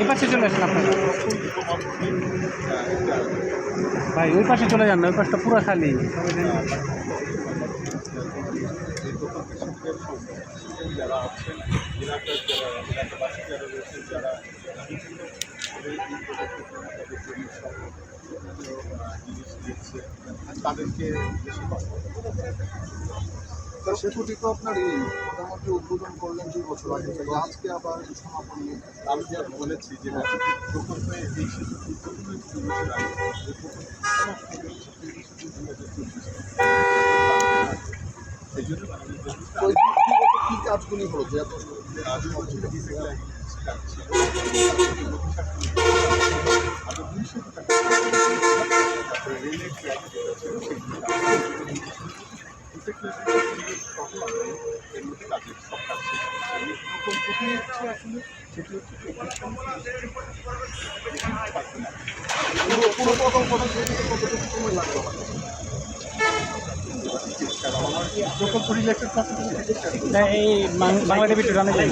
এই পাশে চলে আসেন আপনারা। ভাই, ওই পাশে চলে যান না, ওই পাশটা পুরো খালি। তাদেরকে বেশি কথা স্যার সেতুটি তো আপনার এই প্রধানমন্ত্রী উদ্বোধন করলেন দুই বছর আগে আজকে আবার সমাপনী আমি যা বলেছি যে প্রকল্পে এই দুই বছর আগে সেই জন্য কি কাজগুলি হলো যে এত রেলের ট্র্যাক ছিল সেগুলো প্রকল্প রিলেটেড কথা এই বাংলাদেশ জানা যায়